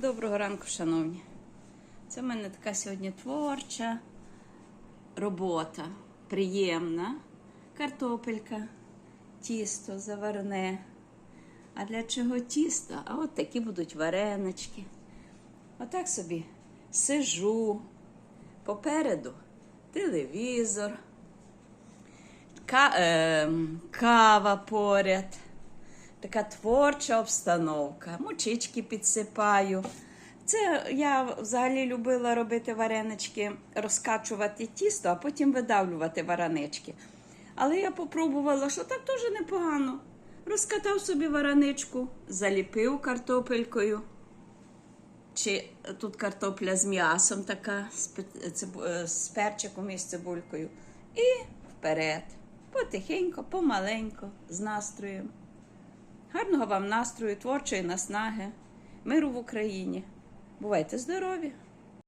Доброго ранку, шановні. Це в мене така сьогодні творча робота, приємна. Картопелька, тісто заварне. А для чого тісто? А от такі будуть варенички. Отак собі сижу. Попереду телевізор, ка- ем, кава поряд. Така творча обстановка. Мучички підсипаю. Це я взагалі любила робити варенички, розкачувати тісто, а потім видавлювати варенички. Але я попробувала, що так теж непогано. Розкатав собі вареничку, заліпив картопелькою. Чи тут картопля з м'ясом така, з, е, перчиком і з цибулькою. І вперед. Потихенько, помаленько, з настроєм. Гарного вам настрою, творчої наснаги, миру в Україні. Бувайте здорові!